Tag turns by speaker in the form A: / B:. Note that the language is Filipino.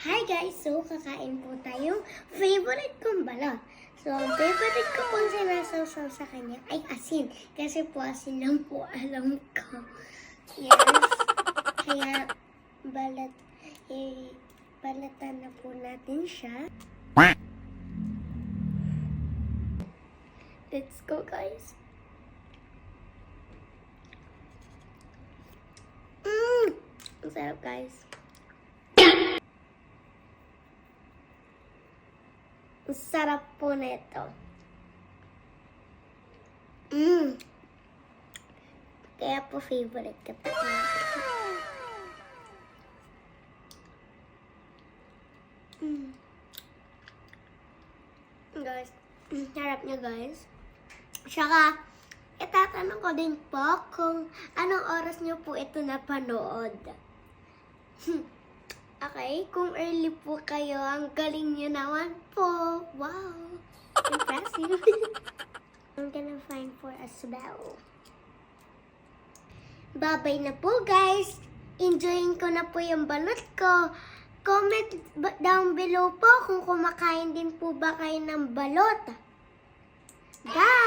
A: Hi guys! So, kakain po tayong favorite kong balot. So, ang favorite ko pong sinasawsaw sa kanya ay asin. Kasi po asin lang po alam ko. Yes. Kaya, balat, eh, balatan na po natin siya. Let's go guys. Mmm! Ang sarap guys. Ang sarap po nito. Mmm! Kaya po favorite ko to. Mm. Guys, sarap niya guys. Tsaka, itatanong ko din po kung anong oras niyo po ito napanood. Okay, kung early po kayo, ang galing niyo naman po. Wow! Impressive. I'm gonna find for a spell. Babay na po guys! Enjoyin ko na po yung balot ko. Comment down below po kung kumakain din po ba kayo ng balot. Bye!